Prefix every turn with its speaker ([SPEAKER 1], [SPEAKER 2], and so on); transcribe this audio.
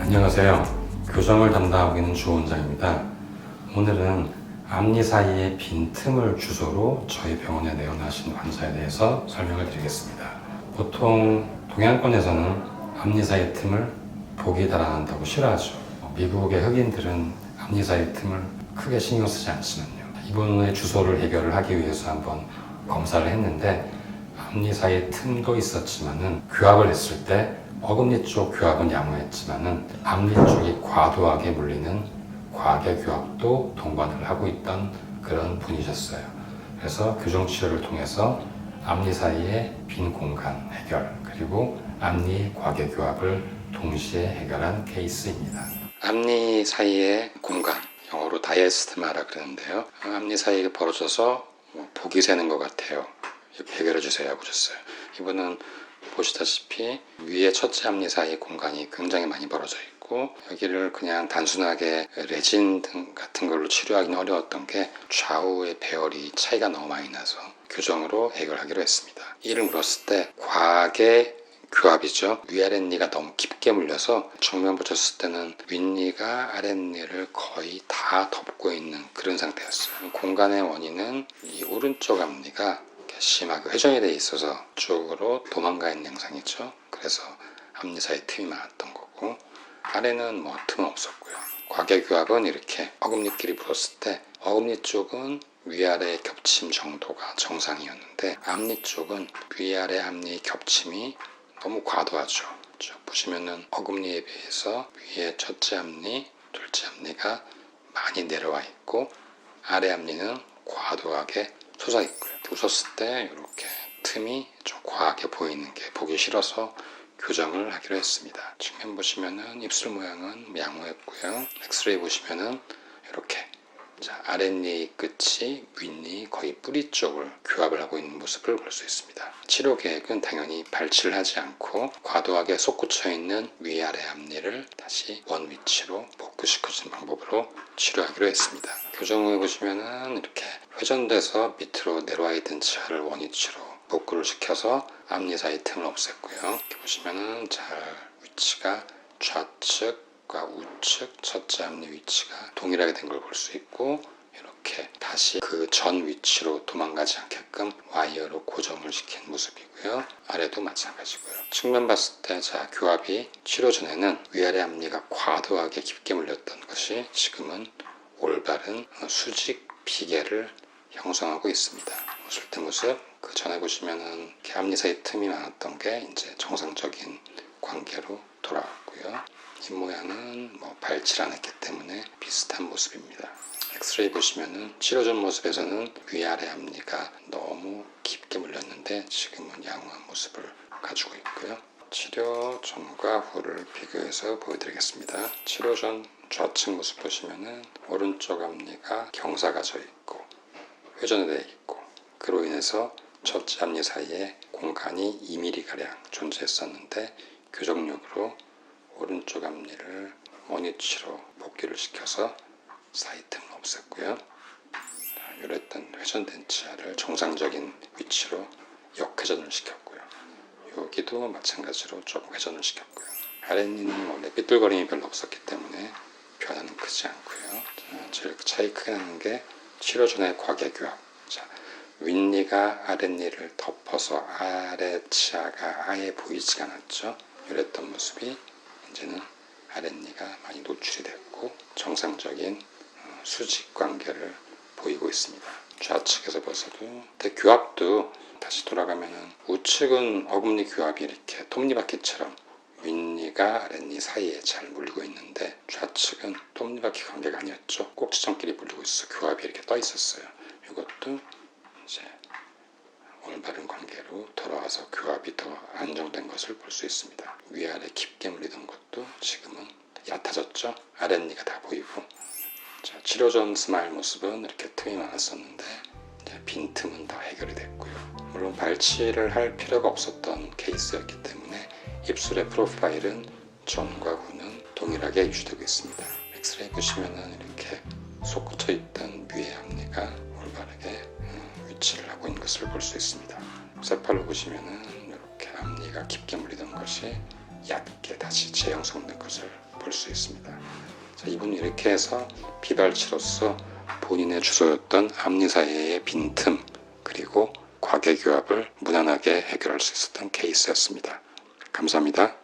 [SPEAKER 1] 안녕하세요. 교정을 담당하고 있는 주 원장입니다. 오늘은 앞니 사이의 빈 틈을 주소로 저희 병원에 내원하신 환자에 대해서 설명을 드리겠습니다. 보통 동양권에서는 앞니 사이 틈을 보기 달아난다고 싫어하죠. 미국의 흑인들은 앞니 사이 틈을 크게 신경 쓰지 않지만요. 이분의 주소를 해결을 하기 위해서 한번 검사를 했는데 앞니 사이에 틈도 있었지만은 규합을 했을 때 어금니 쪽 규합은 양호했지만은 앞니 쪽이 과도하게 물리는 과계 규합도 동반을 하고 있던 그런 분이셨어요. 그래서 교정 치료를 통해서 앞니 사이의 빈 공간 해결 그리고 앞니 과계 규합을 동시에 해결한 케이스입니다. 앞니 사이의 공간 영어로 다이에스테마라 그러는데요. 앞니 사이가 벌어져서 뭐 복이 새는 것 같아요. 해결해 주세요 보셨어요. 이분은 보시다시피 위에 첫째 앞니 사이 공간이 굉장히 많이 벌어져 있고 여기를 그냥 단순하게 레진 등 같은 걸로 치료하기는 어려웠던 게 좌우의 배열이 차이가 너무 많이 나서 교정으로 해결하기로 했습니다. 이를 물었을 때 과하게 규합이죠. 위아랫니가 너무 깊게 물려서 정면 보셨을 때는 윗니가 아랫니를 거의 다 덮고 있는 그런 상태였어요. 공간의 원인은 이 오른쪽 앞니가 심하게 회전이 돼 있어서 쪽으로 도망가 있는 양상이죠. 그래서 앞니 사이 틈이 많았던 거고 아래는 뭐 틈은 없었고요. 과계규합은 이렇게 어금니끼리 불었을 때 어금니 쪽은 위아래 겹침 정도가 정상이었는데 앞니 쪽은 위아래 앞니 겹침이 너무 과도하죠. 저 보시면은 어금니에 비해서 위에 첫째 앞니, 둘째 앞니가 많이 내려와 있고 아래 앞니는 과도하게 솟아 있고요. 웃었을 때 이렇게 틈이 좀 과하게 보이는 게 보기 싫어서 교정을 하기로 했습니다. 측면 보시면은 입술 모양은 양호했고요. 엑스레이 보시면은 이렇게 자, 아랫니 끝이 윗니 거의 뿌리 쪽을 규합을 하고 있는 모습을 볼 수 있습니다. 치료 계획은 당연히 발치를 하지 않고 과도하게 솟구쳐 있는 위아래 앞니를 다시 원 위치로 복구시켜주는 방법으로 치료하기로 했습니다. 교정을 보시면은 이렇게 회전돼서 밑으로 내려와 있던 치아를 원 위치로 복구를 시켜서 앞니 사이 틈을 없앴고요. 이렇게 보시면은 잘 위치가 좌측 과 우측 첫째 앞니 위치가 동일하게 된 걸 볼 수 있고 이렇게 다시 그 전 위치로 도망가지 않게끔 와이어로 고정을 시킨 모습이고요. 아래도 마찬가지고요. 측면 봤을 때 자 교합이 치료 전에는 위아래 앞니가 과도하게 깊게 물렸던 것이 지금은 올바른 수직 비계를 형성하고 있습니다. 보실 때 모습 그 전에 보시면은 앞니 사이 틈이 많았던 게 이제 정상적인 관계로 돌아왔고요. 이 모양은 뭐 발치를 안 했기 때문에 비슷한 모습입니다. 엑스레이 보시면은 치료 전 모습에서는 위아래 앞니가 너무 깊게 물렸는데 지금은 양호한 모습을 가지고 있고요. 치료 전과 후를 비교해서 보여드리겠습니다. 치료 전 좌측 모습 보시면은 오른쪽 앞니가 경사가 져 있고 회전돼 있고 그로 인해서 첫째 앞니 사이에 공간이 2mm가량 존재했었는데 교정력으로 오른쪽 앞니를 원위치로 복귀를 시켜서 사이 틈을 없앴고요. 요랬던 회전된 치아를 정상적인 위치로 역회전을 시켰고요. 여기도 마찬가지로 조금 회전을 시켰고요. 아랫니는 원래 삐뚤거림이 별로 없었기 때문에 변화는 크지 않고요. 제일 차이 크게 나는 게 치료 전의 과계교합. 자, 윗니가 아랫니를 덮어서 아래 치아가 아예 보이지가 않았죠. 이랬던 모습이 이제는 아랫니가 많이 노출이 됐고 정상적인 어, 수직 관계를 보이고 있습니다. 좌측에서 근데 규합도 다시 돌아가면은 우측은 어금니 규합이 이렇게 톱니바퀴처럼 윗니가 아랫니 사이에 잘 물리고 있는데 좌측은 톱니바퀴 관계가 아니었죠. 꼭지점끼리 물리고 있어 규합이 이렇게 떠 있었어요. 이것도 이제 올바른 관계로 돌아와서 교합이 더 안정된 것을 볼 수 있습니다. 위아래 깊게 물리던 것도 지금은 얕아졌죠. 아랫니가 다 보이고. 자, 치료 전 스마일 모습은 이렇게 틈이 많았었는데 이제 빈 틈은 다 해결이 됐고요. 물론 발치를 할 필요가 없었던 케이스였기 때문에 입술의 프로파일은 전과 후는 동일하게 유지되고 있습니다. 엑스레이 보시면은 이렇게 솟구쳐 있던 뇌의 앞니가 올바르게 음, 위치를 하고 있는 것을 볼 수 있습니다. 세팔로 보시면은 이렇게 앞니가 깊게 물리던 것이 얕게 다시 재형성된 것을 볼 수 있습니다. 자, 이분은 이렇게 해서 비발치로서 본인의 주소였던 앞니 사이의 빈틈 그리고 과계 교합을 무난하게 해결할 수 있었던 케이스였습니다. 감사합니다.